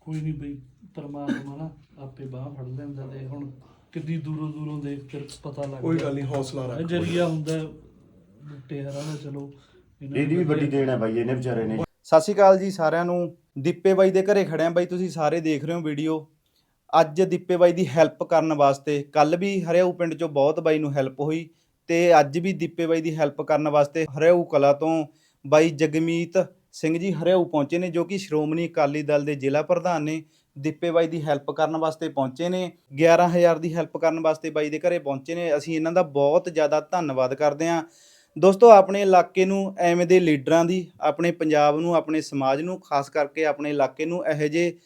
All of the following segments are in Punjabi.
ਕੋਈ ਨਹੀਂ ਬਈ ਪਰਮਾਤਮਾ ਨਾ ਆਪੇ ਬਾਹ ਫੜ ਲੈਂਦਾ ਤੇ ਹੁਣ ਕਿੰਨੀ ਦੂਰੋਂ ਦੂਰੋਂ ਦੇਖ ਫਿਰ ਪਤਾ ਲੱਗ ਕੋਈ ਗੱਲ ਨਹੀਂ ਹੌਸਲਾ ਰੱਖ ਜਰੀਆ ਹੁੰਦਾ ਹੈ ਬੁੱਟੇ ਹਰਾਂ ਦਾ ਚਲੋ ਇਹਦੀ ਵੀ ਵੱਡੀ ਦੇਣ ਹੈ ਬਾਈ ਇਹਨੇ ਵਿਚਾਰੇ ਨੇ। ਸਤਿ ਸ਼੍ਰੀ ਅਕਾਲ ਜੀ ਸਾਰਿਆਂ ਨੂੰ। ਦੀਪੇ ਬਾਈ ਦੇ ਘਰੇ ਖੜਿਆ ਬਾਈ ਤੁਸੀਂ ਸਾਰੇ ਦੇਖ ਰਹੇ ਹੋ ਵੀਡੀਓ। ਅੱਜ ਦੀਪੇ ਬਾਈ ਦੀ ਹੈਲਪ ਕਰਨ ਵਾਸਤੇ ਕੱਲ ਵੀ ਹਰਿਆਊ ਪਿੰਡ ਚੋਂ ਬਹੁਤ ਬਾਈ ਨੂੰ ਹੈਲਪ ਹੋਈ ਤੇ ਅੱਜ ਵੀ ਦੀਪੇ ਬਾਈ ਦੀ ਹੈਲਪ ਕਰਨ ਵਾਸਤੇ ਹਰਿਆਊ ਕਲਾ ਤੋਂ ਬਾਈ ਜਗਮੀਤ ਸਿੰਘ ਜੀ ਹਰਿਆਊ ਪਹੁੰਚੇ ਨੇ ਜੋ ਕਿ ਸ਼੍ਰੋਮਣੀ ਅਕਾਲੀ ਦਲ ਦੇ ਜ਼ਿਲ੍ਹਾ ਪ੍ਰਧਾਨ ਨੇ। ਦੀਪੇ ਬਾਈ ਦੀ ਹੈਲਪ ਕਰਨ ਵਾਸਤੇ ਪਹੁੰਚੇ ਨੇ। 11000 ਦੀ ਹੈਲਪ ਕਰਨ ਵਾਸਤੇ ਬਾਈ ਦੇ ਘਰੇ ਪਹੁੰਚੇ ਨੇ। ਅਸੀਂ ਇਹਨਾਂ ਦਾ ਬਹੁਤ ਜ਼ਿਆਦਾ ਧੰਨਵਾਦ ਕਰਦੇ ਹਾਂ। ਦੋਸਤੋ, ਆਪਣੇ ਇਲਾਕੇ ਨੂੰ ਐਵੇਂ ਦੇ ਲੀਡਰਾਂ ਦੀ, ਆਪਣੇ ਪੰਜਾਬ ਨੂੰ, ਆਪਣੇ ਸਮਾਜ ਨੂੰ, ਖਾਸ ਕਰਕੇ ਆਪਣੇ ਇਲਾਕੇ ਨੂੰ ਇਹੋ ਜਿਹੇ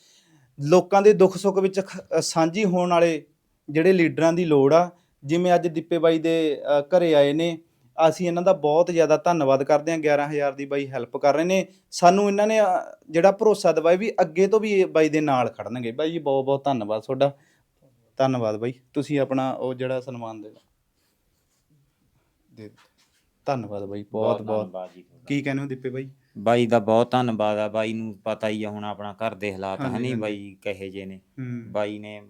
ਲੋਕਾਂ ਦੇ ਦੁੱਖ ਸੁੱਖ ਵਿੱਚ ਖ- ਸਾਂਝੀ ਹੋਣ ਵਾਲੇ ਜਿਹੜੇ ਲੀਡਰਾਂ ਦੀ ਲੋੜ ਆ, ਜਿਵੇਂ ਅੱਜ ਦੀਪੇ ਬਾਈ ਦੇ ਘਰੇ ਆਏ ਨੇ। ਅਸੀਂ ਇਹਨਾਂ ਦਾ ਬਹੁਤ ਜ਼ਿਆਦਾ ਧੰਨਵਾਦ ਕਰਦੇ ਹਾਂ 11000 ਦੀ ਬਾਈ ਹੈਲਪ ਕਰ ਰਹੇ ਨੇ। ਸਾਨੂੰ ਇਹਨਾਂ ਨੇ ਅ, ਜਿਹੜਾ ਭਰੋਸਾ ਦਿਵਾਇਆ ਵੀ ਅੱਗੇ ਤੋਂ ਵੀ ਇਹ ਬਾਈ ਦੇ ਨਾਲ ਖੜਨਗੇ। ਬਾਈ ਜੀ ਬਹੁਤ ਬਹੁਤ ਧੰਨਵਾਦ ਤੁਹਾਡਾ। ਧੰਨਵਾਦ ਬਾਈ। ਤੁਸੀਂ ਆਪਣਾ ਉਹ ਜਿਹੜਾ ਸਨਮਾਨ ਦੇ ਦੇ। ਧੰਨਵਾਦ ਬਾਈ ਬਹੁਤ ਬਹੁਤ ਧੰਨਵਾਦ ਜੀ ਤੁਹਾਡਾ। ਕੀ ਕਹਿੰਦੇ ਹੋ ਦੀਪੇ ਬਾਈ? ਬਾਈ ਦਾ ਬਹੁਤ ਧੰਨਵਾਦ ਆ। ਬਾਈ ਨੂੰ ਪਤਾ ਹੀ ਆ ਹੁਣ ਆਪਣਾ ਘਰ ਦੇ ਹਾਲਾਤ ਹਾਂਜੀ, ਹੈ ਨਹੀਂ ਹਾਂਜੀ। ਬਾਈ ਕਹੇ ਜੇ ਨੇ। ਹੂੰ। ਬਾਈ ਨੇ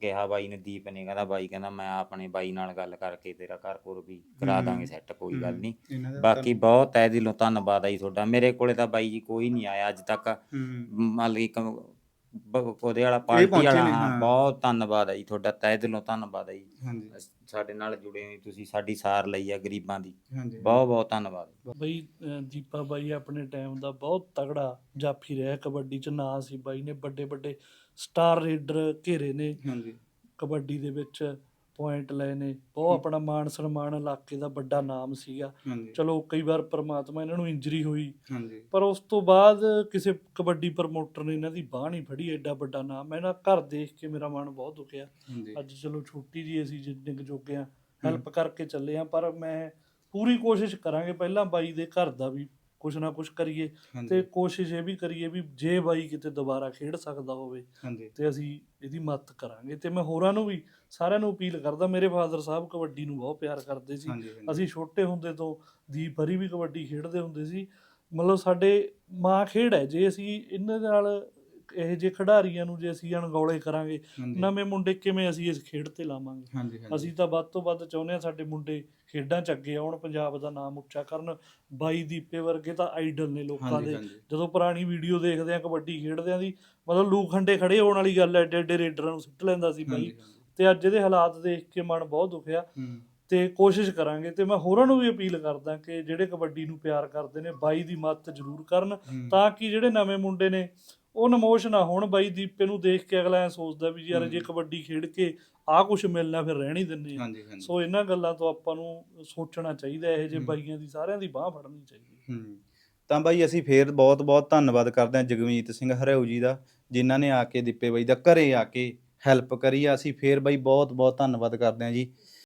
ਕਿਹਾ ਬਾਈ ਨੇ ਦੀਪ ਨੇ ਕਹਿੰਦਾ ਬਾਈ ਕਹਿੰਦਾ ਮੈਂ ਆਪਣੇ ਬਾਈ ਨਾਲ ਗੱਲ ਕਰਕੇ ਤੇਰਾ ਘਰ ਘੁਰ ਵੀ ਕਰਾ। ਦਾਂਗੇ ਸੈੱਟ ਕੋਈ ਗੱਲ ਨਹੀਂ ਇਹਨਾਂ ਦਾ ਬਾਕੀ ਬਹੁਤ ਤਹਿ ਦਿਲੋਂ ਧੰਨਵਾਦ ਆ ਜੀ ਤੁਹਾਡਾ। ਮੇਰੇ ਕੋਲੇ ਤਾਂ ਬਾਈ ਜੀ ਕੋਈ ਨਹੀਂ ਆਇਆ ਅੱਜ ਤੱਕ। ਹੂੰ। ਮੰਨ ਲਈ ਕ- ਬ- ਉਹਦੇ ਵਾਲਾ ਪਾਰਟੀ ਪਹੁੰਚੇ ਵਾਲਾ ਨੇ, ਹਾਂ ਹਾਂ। ਬਹੁਤ ਧੰਨਵਾਦ ਆ ਜੀ ਤੁਹਾਡਾ ਤਹਿ ਦਿਲੋਂ ਧੰਨਵਾਦ ਆ ਜੀ। ਹਾਂਜੀ। ਸਾਡੇ ਨਾਲ ਜੁੜੇ ਹੋ ਤੁਸੀਂ ਸਾਡੀ ਸਾਰ ਲਈ ਆ ਗਰੀਬਾਂ ਦੀ। ਹਾਂਜੀ। ਬਹੁਤ ਬਹੁਤ ਧੰਨਵਾਦ। ਬਈ ਅਹ ਦੀਪਾ ਬਾਈ ਆਪਣੇ ਟਾਈਮ ਦਾ ਬਹੁਤ ਤਗੜਾ ਜਾਫੀ ਰਿਹਾ ਕਬੱਡੀ ਚ ਨਾਂ ਸੀ ਬਾਈ ਨੇ ਵੱਡੇ ਵੱਡੇ ਸਟਾਰ ਰੇਡਰ ਘੇਰੇ ਨੇ। ਹਾਂਜੀ। ਕਬੱਡੀ ਦੇ ਵਿੱਚ ਪੁਆਇੰਟ ਲਏ ਨੇ। ਬਹੁਤ ਆਪਣਾ ਮਾਣ ਸਨਮਾਨ ਇਲਾਕੇ ਦਾ ਵੱਡਾ ਨਾਮ ਸੀਗਾ। ਚਲੋ ਕਈ ਵਾਰ ਪ੍ਰਮਾਤਮਾ ਇਹਨਾਂ ਨੂੰ ਇੰਜਰੀ ਹੋਈ। ਹਾਂਜੀ। ਪਰ ਉਸ ਤੋਂ ਬਾਅਦ ਕਿਸੇ ਕਬੱਡੀ ਪ੍ਰਮੋਟਰ ਨੇ ਇਹਨਾਂ ਦੀ ਬਾਹ ਨਹੀਂ ਫੜੀ ਐਡਾ ਵੱਡਾ ਨਾਮ। ਮੈਂ ਨਾ ਘਰ ਦੇਖ ਕੇ ਮੇਰਾ ਮਨ ਬਹੁਤ ਦੁਖਿਆ। ਅੱਜ ਚਲੋ ਛੋਟੀ ਜੀ ਅਸੀਂ ਜਿੰਨੇ ਕੁ ਜੋਗੇ ਆ ਹੈਲਪ ਕਰਕੇ ਚੱਲੇ ਆ ਪਰ ਮੈਂ ਪੂਰੀ ਕੋਸ਼ਿਸ਼ ਕਰਾਂਗੇ ਪਹਿਲਾਂ ਬਾਈ ਦੇ ਘਰ ਦਾ ਵੀ ਕੁਛ ਨਾ ਕੁਛ ਕਰੀਏ ਤੇ ਕੋਸ਼ਿਸ਼ ਇਹ ਵੀ ਕਰੀਏ ਵੀ ਜੇ ਬਾਈ ਕਿਤੇ ਦੁਬਾਰਾ ਖੇਡ ਸਕਦਾ ਹੋਵੇ ਹਾਂਜੀ। ਤੇ ਅਸੀਂ ਇਹਦੀ ਮਦਦ ਕਰਾਂਗੇ। ਤੇ ਮੈਂ ਹੋਰਾਂ ਨੂੰ ਵੀ ਸਾਰਿਆਂ ਨੂੰ ਅਪੀਲ ਕਰਦਾ ਮੇਰੇ ਫਾਦਰ ਸਾਹਿਬ ਕਬੱਡੀ ਨੂੰ ਬਹੁਤ ਪਿਆਰ ਕਰਦੇ ਸੀ। ਅਸੀਂ ਛੋਟੇ ਹੁੰਦੇ ਤੋਂ ਦੀਪ ਹਰੀ ਵੀ ਕਬੱਡੀ ਖੇਡਦੇ ਹੁੰਦੇ ਸੀ। ਮਤਲਬ ਸਾਡੇ ਮਾਂ ਖੇਡ ਹੈ ਜੇ ਅਸੀਂ ਇਹਨਾਂ ਦੇ ਨਾਲ ਇਹ ਜੇ ਖਿਡਾਰੀਆਂ ਨੂੰ ਜੇ ਅਸੀਂ ਅਣਗੌਲੇ ਕਰਾਂਗੇ ਨਵੇਂ ਮੁੰਡੇ ਕਿਵੇਂ ਅਸੀਂ ਇਸ ਖੇਡ ਤੇ ਲਾਵਾਂਗੇ? ਅਸੀਂ ਤਾਂ ਵੱਧ ਤੋਂ ਵੱਧ ਚਾਹੁੰਦੇ ਹਾਂ ਸਾਡੇ ਮੁੰਡੇ ਖੇਡਾਂ ਚ ਅੱਗੇ ਆਉਣ ਪੰਜਾਬ ਦਾ ਨਾਮ ਉੱਚਾ ਕਰਨ। ਬਾਈ ਦੀਪੇ ਵਰਗੇ ਤਾਂ ਆਈਡਲ ਨੇ ਲੋਕਾਂ ਦੇ। ਜਦੋਂ ਪੁਰਾਣੀ ਵੀਡੀਓ ਦੇਖਦੇ ਆ ਕਬੱਡੀ ਖੇਡਦਿਆਂ ਦੀ ਮਤਲਬ ਲੂ ਖੰਡੇ ਖੜੇ ਹੋਣ ਵਾਲੀ ਗੱਲ ਐ ਏਡੇ ਏਡੇ ਰੇਡਰਾਂ ਨੂੰ ਸਿੱਟ ਲੈਂਦਾ ਸੀ ਬਾਈ। ਤੇ ਅੱਜ ਇਹਦੇ ਹਾਲਾਤ ਦੇਖ ਕੇ ਮਨ ਬਹੁਤ ਦੁਖਿਆ। ਤੇ ਕੋਸ਼ਿਸ਼ ਕਰਾਂਗੇ ਤੇ ਮੈਂ ਹੋਰਾਂ ਨੂੰ ਵੀ ਅਪੀਲ ਕਰਦਾ ਕਿ ਜਿਹੜੇ ਕਬੱਡੀ ਨੂੰ ਪਿਆਰ ਕਰਦੇ ਨੇ ਬਾਈ ਦੀ ਮਦਦ ਜ਼ਰੂਰ ਕਰਨ। ਤਾਂ ਕਿ ਜਿਹੜੇ ਨਵੇਂ ਮੁੰਡੇ ਨੇ ਉਹ ਨਮੋਸ਼ ਨਾ ਹੋਣ ਬਾਈ ਦੀਪੇ ਨੂੰ ਦੇਖ ਕੇ ਅਗਲਾ ਐ ਸੋਚਦਾ ਵੀ ਯਾਰ ਜੇ। ਕਬੱਡੀ ਖੇਡ ਕੇ ਆਹ ਕੁਝ ਮਿਲਣਾ ਫਿਰ ਰਹਿਣ ਹੀ ਦਿੰਦੇ ਆ। ਹਾਂਜੀ ਹਾਂਜੀ। ਸੋ ਇਹਨਾਂ ਗੱਲਾਂ ਤੋਂ ਆਪਾਂ ਨੂੰ ਸੋਚਣਾ ਚਾਹੀਦਾ ਇਹ ਜੇ। ਬਾਈਆਂ ਦੀ ਸਾਰਿਆਂ ਦੀ ਬਾਹ ਫੜਨੀ ਚਾਹੀਦੀ ਹੂੰ। ਤਾਂ ਬਾਈ ਅਸੀਂ ਫੇਰ ਬਹੁਤ ਬਹੁਤ ਧੰਨਵਾਦ ਕਰਦੇ ਹਾਂ ਜਗਮੀਤ ਸਿੰਘ ਹਰਿਆਊ ਜੀ ਦਾ ਜਿਨ੍ਹਾਂ ਨੇ ਆ ਕੇ ਦੀਪੇ ਬਾਈ ਦਾ ਘਰੇ ਆ ਕੇ ਹੈਲਪ ਕਰੀ ਆ। ਅਸੀਂ ਫੇਰ ਬਾਈ ਬਹੁਤ ਬਹੁਤ ਧੰਨਵਾਦ ਕਰਦੇ ਹਾਂ ਜੀ।